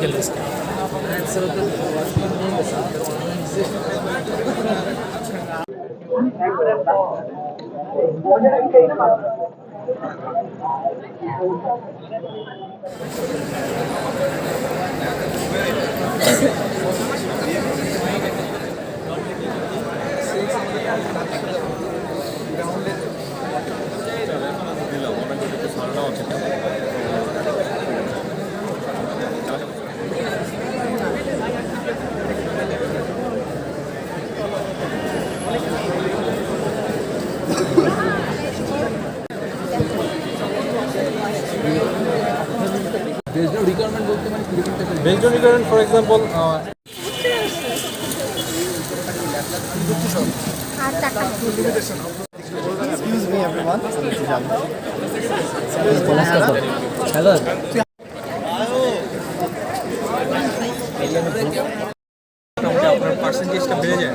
political discussion. For example, uh, মোটামুটি আপনার পার্সেন্টেজটা বেড়ে যায়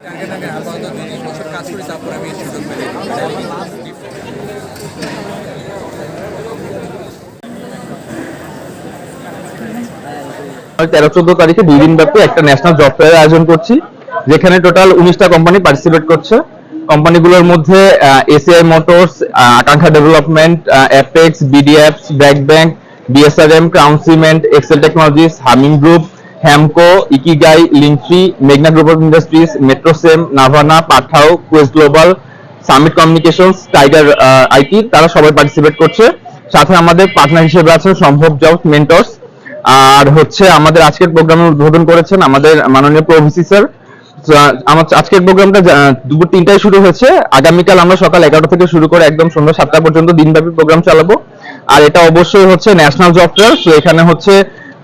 টার্গেট আগে আপাতত দুই তিন বছর কাজ করি তারপর আমি এই সুযোগ পেলে তেরো চোদ্দ তারিখে দুই দিন ব্যাপী একটা ন্যাশনাল জব ফেয়ার আয়োজন করছি, যেখানে টোটাল উনিশটা কোম্পানি পার্টিসিপেট করছে। কোম্পানিগুলোর মধ্যে ACI Motors Akankha Development Apex BDFS BRAC Bank BSRM Crown Cement Excel Technologies Humming Group Hamko Ikigai লিঙ্কফি মেঘনা Group of Industries Metrocem Navana Pathao Quest Global Summit Communications Tiger IT তারা সবাই participate করছে। সাথে আমাদের partner হিসেবে আছে সম্ভব job mentors আর হচ্ছে আমাদের আজকের প্রোগ্রামের উদ্বোধন করেছেন আমাদের মাননীয় প্রভিসি স্যার। আমার আজকের প্রোগ্রামটা দুপুর তিনটায় শুরু হয়েছে। আগামীকাল আমরা সকাল এগারোটা থেকে শুরু করে একদম সন্ধ্যা সাতটা পর্যন্ত দিনব্যাপী প্রোগ্রাম চালাবো। আর এটা অবশ্যই হচ্ছে ন্যাশনাল জব ফেয়ার তো এখানে হচ্ছে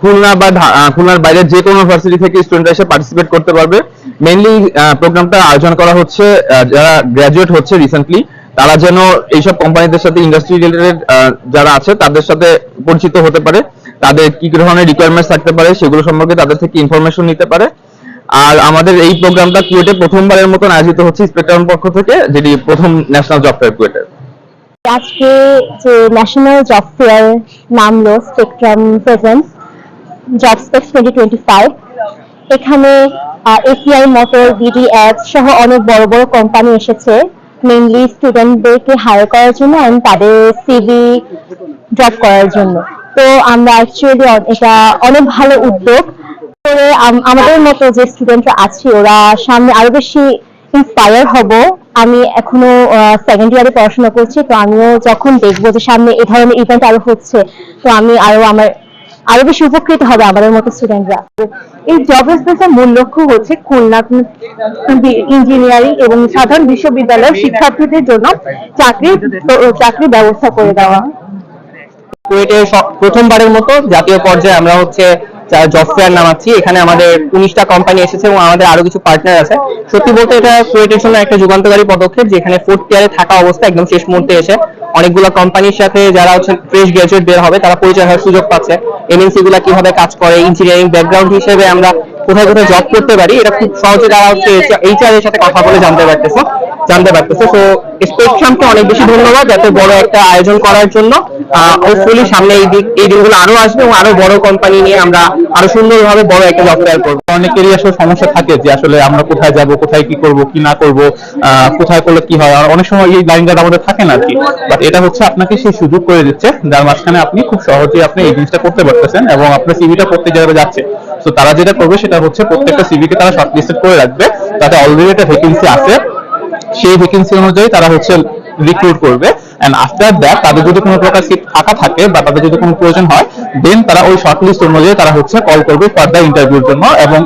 খুলনা বা খুলনার বাইরে যে কোনো ইউনিভার্সিটি থেকে স্টুডেন্টরা এসে পার্টিসিপেট করতে পারবে। মেইনলি প্রোগ্রামটা আয়োজন করা হচ্ছে যারা গ্র্যাজুয়েট হচ্ছে রিসেন্টলি তারা যেন এইসব কোম্পানিদের সাথে ইন্ডাস্ট্রি রিলেটেড যারা আছে, তাদের সাথে পরিচিত হতে পারে। তাদের কি ধরনের রিকোয়ারমেন্টস থাকতে পারে সেগুলো সম্পর্কে তাদের থেকে ইনফরমেশন নিতে পারে। আর আমাদের এই প্রোগ্রামটা কুয়েটে প্রথমবারের মতন আয়োজিত হচ্ছে স্পেকট্রাম পক্ষ থেকে, যেটি প্রথম ন্যাশনাল জব ফেয়ার কুয়েটের আজকে যে ন্যাশনাল জব ফেয়ার নামলো spectrum presence job specs twenty twenty five এখানে এসিআই মোটর বিডি অ্যাপ সহ অনেক বড় বড় কোম্পানি এসেছে। মেইনলি স্টুডেন্টদেরকে হায়ার করার জন্য এবং তাদের সিভি ড্রপ করার জন্য। তো আমরা অ্যাকচুয়ালি এটা অনেক ভালো উদ্যোগ। করে আমাদের মতো যে স্টুডেন্টরা আছি, ওরা সামনে আরও বেশি ইন্সপায়ার হব। আমি এখনও সেকেন্ড ইয়ারে পড়াশোনা করছি, তো আমিও যখন দেখব যে সামনে এই ধরনের ইভেন্ট আরও হচ্ছে, তো আমি আরও আমার, আরও বেশি উপকৃত হবে আমাদের মতো স্টুডেন্টরা এই জব স্পেসের মূল লক্ষ্য হচ্ছে খুলনা ইঞ্জিনিয়ারিং এবং সাধারণ বিশ্ববিদ্যালয়ের শিক্ষার্থীদের জন্য চাকরির চাকরির ব্যবস্থা করে দেওয়া। কুয়েটে প্রথমবারের মতো জাতীয় পর্যায়ে আমরা হচ্ছে জব নামাচ্ছি। এখানে আমাদের উনিশটা কোম্পানি এসেছে এবং আমাদের আরও কিছু পার্টনার আছে। সত্যি বলতে এটা কুয়েটের জন্য একটা যুগান্তকারী পদক্ষেপ, যেখানে ফোর্থ ইয়ারে থাকা অবস্থা একদম শেষ মুহূর্তে এসে অনেকগুলো কোম্পানির সাথে যারা হচ্ছে ফ্রেশ গ্রাজুয়েট বের হবে, তারা পরিচয় হওয়ার সুযোগ পাচ্ছে। এমএনসি গুলা কীভাবে কাজ করে ইঞ্জিনিয়ারিং ব্যাকগ্রাউন্ড হিসেবে আমরা কোথায় কোথায় জব করতে পারি, এটা খুব সহজে তারা হচ্ছে এইচআর এর সাথে কথা বলে জানতে পারতেছে জানতে পারতেছে। তো স্পেকট্রামকে অনেক বেশি ধন্যবাদ, এত বড় একটা আয়োজন করার জন্য। হোপফুলি সামনে এই দিক এই দিনগুলো আরও আসবে এবং আরও বড় কোম্পানি নিয়ে আমরা আরও সুন্দরভাবে বড় একটা জব ফেয়ার করব। অনেকেরই আসলে সমস্যা থাকে যে আসলে আমরা কোথায় যাব, কোথায় কি করব, কি না করব কোথায় করলে কি হয়। আর অনেক সময় এই লাইনটা আমাদের থাকে না কি। বাট এটা হচ্ছে আপনাকে সেই সুযোগ করে দিচ্ছে, যার মাঝখানে আপনি খুব সহজেই আপনি এই জিনিসটা করতে পারতেছেন এবং আপনার সিভিটা প্রত্যেক জায়গায় যাচ্ছে তো তারা যেটা করবে সেটা হচ্ছে প্রত্যেকটা সিভিকে তারা শর্টলিস্টেড করে রাখবে। তাতে অলরেডি একটা ভ্যাকেন্সি আছে। সেই ভ্যাকেন্সি অনুযায়ী তারা হচ্ছে রিক্রুট করবে। অ্যান্ড আফটার দ্যাট তাদের যদি কোনো প্রকার সিট ফাঁকা থাকে বা তাদের যদি কোনো প্রয়োজন হয় দেন তারা ওই শর্টলিস্ট অনুযায়ী তারা হচ্ছে কল করবে ফার্দার ইন্টারভিউর জন্য এবং